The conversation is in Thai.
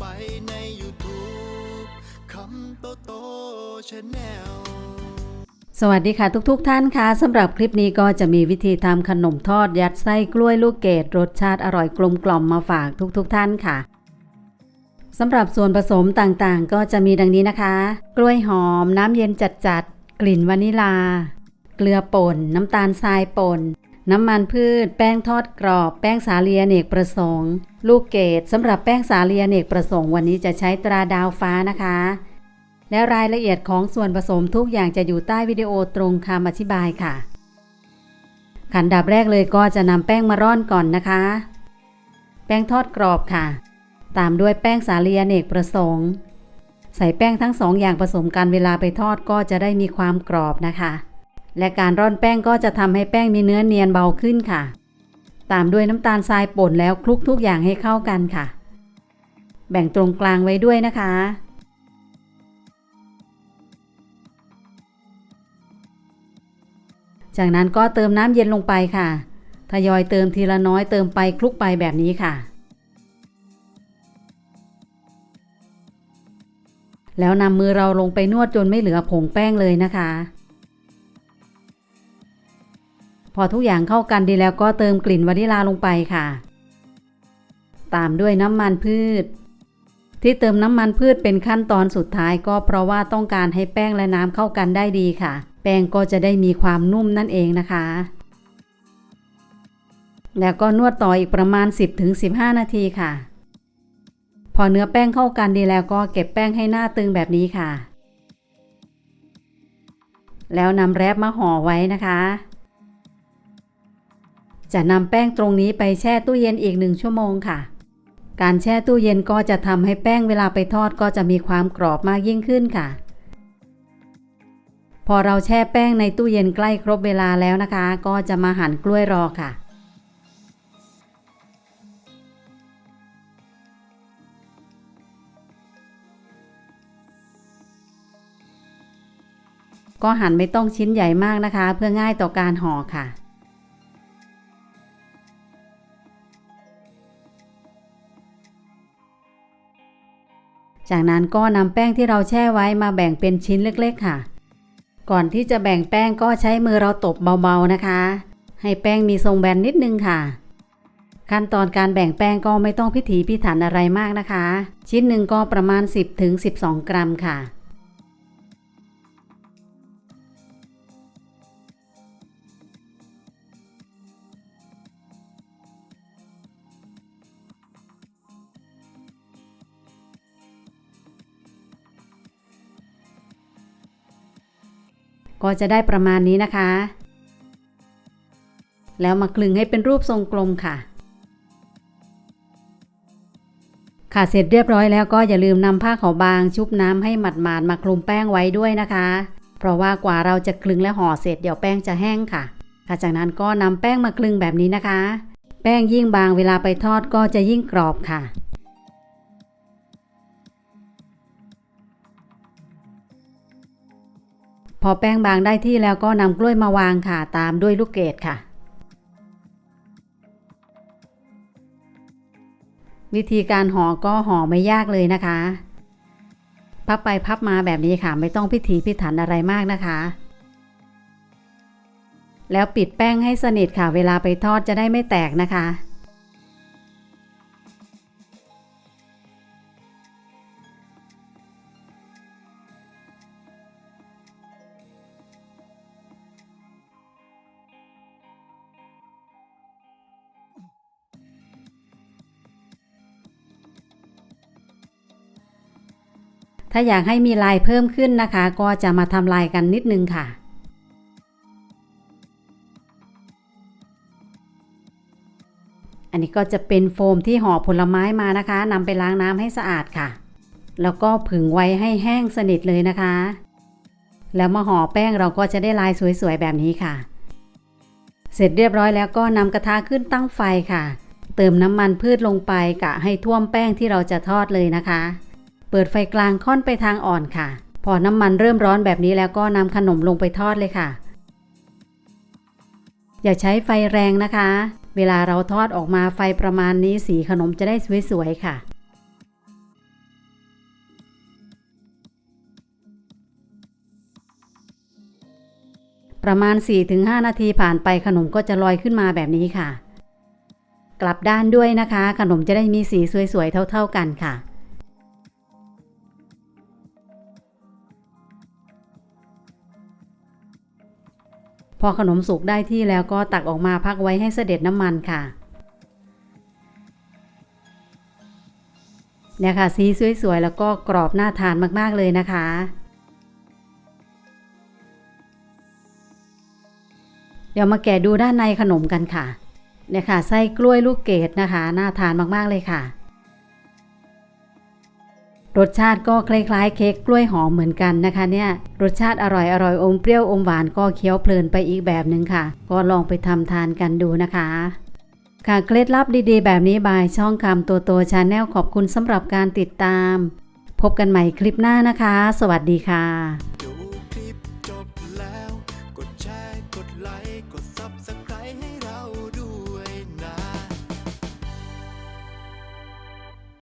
ไปใน YouTube คำโตโตชาแนลสวัสดีค่ะทุกๆทท่านค่ะสำหรับคลิปนี้ก็จะมีวิธีทำขนมทอดยัดไส้กล้วยลูกเกดรสชาติอร่อยกลมกล่อมมาฝากทุกๆทท่านค่ะสำหรับส่วนผสมต่างๆ ก็จะมีดังนี้นะคะ กล้วยหอม น้ำเย็นจัดๆ กลิ่นวานิลา เกลือป่น น้ำตาลทรายป่น น้ำมันพืช แป้งทอดกรอบ แป้งสาลีอเนกประสงค์ ลูกเกดสำหรับแป้งสาลีอเนกประสงค์วันนี้จะใช้ตราดาวฟ้านะคะ และรายละเอียดของส่วนผสมทุกอย่างจะอยู่ใต้วิดีโอตรงคำอธิบายค่ะ ขันดับแรกเลยก็จะนำแป้งมาร่อนก่อนนะคะ แป้งทอดกรอบค่ะ ตามด้วยแป้งสาลีอเนกประสงค์ ใส่แป้งทั้งสองอย่างผสมกันเวลาไปทอดก็จะได้มีความกรอบนะคะ และการร่อนแป้งก็จะทำให้แป้งมีเนื้อเนียนเบาขึ้นค่ะ ตามด้วยน้ำตาลทรายป่นแล้วคลุกทุกอย่างให้เข้ากันค่ะ แบ่งตรงกลางไว้ด้วยนะคะ จากนั้นก็เติมน้ำเย็นลงไปค่ะ ทยอยเติมทีละน้อยเติมไปคลุกไปแบบนี้ค่ะ แล้วนำมือเราลงไปนวดจนไม่เหลือผงแป้งเลยนะคะ พอทุกอย่างเข้ากันดีแล้วก็เติมกลิ่นวานิลาลงไปค่ะ ตามด้วยน้ำมันพืช ที่เติมน้ำมันพืชเป็นขั้นตอนสุดท้ายก็เพราะว่าต้องการให้แป้งและน้ำเข้ากันได้ดีค่ะ แป้งก็จะได้มีความนุ่มนั่นเองนะคะ แล้วก็นวดต่ออีกประมาณ 10-15 นาทีค่ะ พอเนื้อแป้งเข้ากันดีแล้วก็เก็บแป้งให้หน้าตึงแบบนี้ค่ะแล้วนำแรปมาห่อไว้นะคะ จะนำแป้งตรงนี้ไปแช่ตู้เย็นอีกหนึ่งชั่วโมงค่ะ การแช่ตู้เย็นก็จะทำให้แป้งเวลาไปทอดก็จะมีความกรอบมากยิ่งขึ้นค่ะ พอเราแช่แป้งในตู้เย็นใกล้ครบเวลาแล้วนะคะ ก็จะมาหั่นกล้วยรอค่ะก็หั่นไม่ต้องชิ้นใหญ่มากนะคะ เพื่อง่ายต่อการห่อค่ะ จากนั้นก็นำแป้งที่เราแช่ไว้มาแบ่งเป็นชิ้นเล็กๆค่ะ ก่อนที่จะแบ่งแป้งก็ใช้มือเราตบเบาๆนะคะ ให้แป้งมีทรงแบนนิดนึงค่ะ ขั้นตอนการแบ่งแป้งก็ไม่ต้องพิถีพิถันอะไรมากนะคะ ชิ้นหนึ่งก็ประมาณ 10-12 กรัมค่ะ ก็จะได้ประมาณนี้นะคะ แล้วมาคลึงให้เป็นรูปทรงกลมค่ะ ค่ะเสร็จเรียบร้อยแล้วก็อย่าลืมนำผ้าขาวบางชุบน้ำให้หมาดๆมาคลุมแป้งไว้ด้วยนะคะ เพราะว่ากว่าเราจะคลึงและห่อเสร็จเดี๋ยวแป้งจะแห้งค่ะค่ะจากนั้นก็นำแป้งมาคลึงแบบนี้นะคะ แป้งยิ่งบางเวลาไปทอดก็จะยิ่งกรอบค่ะ พอแป้งบางได้ที่แล้วก็นำกล้วยมาวางค่ะ ตามด้วยลูกเกดค่ะ วิธีการห่อก็ห่อไม่ยากเลยนะคะ พับไปพับมาแบบนี้ค่ะ ไม่ต้องพิถีพิถันอะไรมากนะคะ แล้วปิดแป้งให้สนิทค่ะ เวลาไปทอดจะได้ไม่แตกนะคะ ถ้าอยากให้มีลายเพิ่มขึ้นนะคะ ก็จะมาทำลายกันนิดนึงค่ะอันนี้ก็จะเป็นโฟมที่ห่อผลไม้มานะคะนำไปล้างน้ำให้สะอาดค่ะ แล้วก็ผึ่งไว้ให้แห้งสนิทเลยนะคะ แล้วมาห่อแป้งเราก็จะได้ลายสวยๆแบบนี้ค่ะ เสร็จเรียบร้อยแล้วก็นำกระทะขึ้นตั้งไฟค่ะ เติมน้ำมันพืชลงไปกะให้ท่วมแป้งที่เราจะทอดเลยนะคะ เปิดไฟกลางค่อนไปทางอ่อนค่ะ พอน้ำมันเริ่มร้อนแบบนี้แล้วก็นำขนมลงไปทอดเลยค่ะ อย่าใช้ไฟแรงนะคะ เวลาเราทอดออกมาไฟประมาณนี้สีขนมจะได้สวยๆค่ะประมาณ 4-5 นาทีผ่านไปขนมก็จะลอยขึ้นมาแบบนี้ค่ะ กลับด้านด้วยนะคะ ขนมจะได้มีสีสวยๆเท่า ๆกันค่ะ อขนมสุกได้ที่แล้วก็ตักออกมาพักไว้ให้เสด็จน้ำมันค่ะเนี่ยค่ะสีสวยๆ แล้วก็กรอบน่าทานมากๆเลยนะคะ เดี๋ยวมาแกะดูด้านในขนมกันค่ะเนี่ยค่ะไส้กล้วยลูกเกดนะคะ น่าทานมากๆเลยค่ะ รสชาติก็คล้ายๆ เค้กกล้วยหอมเหมือนกันนะคะเนี่ย รสชาติอร่อยอร่อยอมเปรี้ยวอมหวานก็เคี้ยวเพลินไปอีกแบบหนึ่งค่ะ ก็ลองไปทำทานกันดูนะคะ ค่ะเคล็ดลับดีๆ แบบนี้บายช่องคำตัวโตชาแนลขอบคุณสำหรับการติดตาม พบกันใหม่คลิปหน้านะคะ สวัสดีค่ะ